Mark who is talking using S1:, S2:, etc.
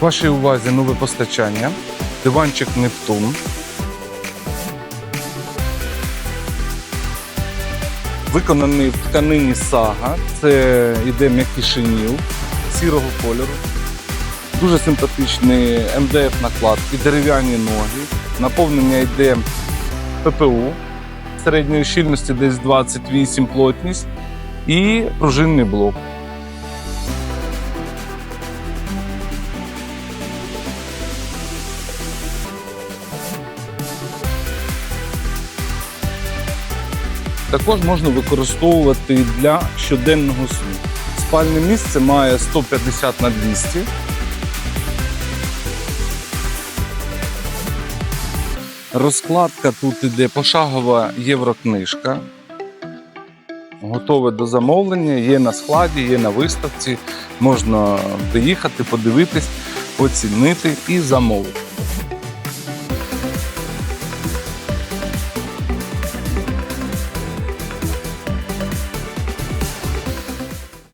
S1: Вашій увазі нове постачання. Диванчик Нептун. Виконаний в тканині сага. Це йде м'який шиніл сірого кольору. Дуже симпатичні МДФ накладки, дерев'яні ноги. Наповнення йде ППУ середньої щільності десь 28 плотність і пружинний блок. Також можна використовувати для щоденного сну. Спальне місце має 150 на 200. Розкладка тут іде пошагова єврокнижка. Готове до замовлення, є на складі, є на виставці. Можна приїхати, подивитись, оцінити і замовити.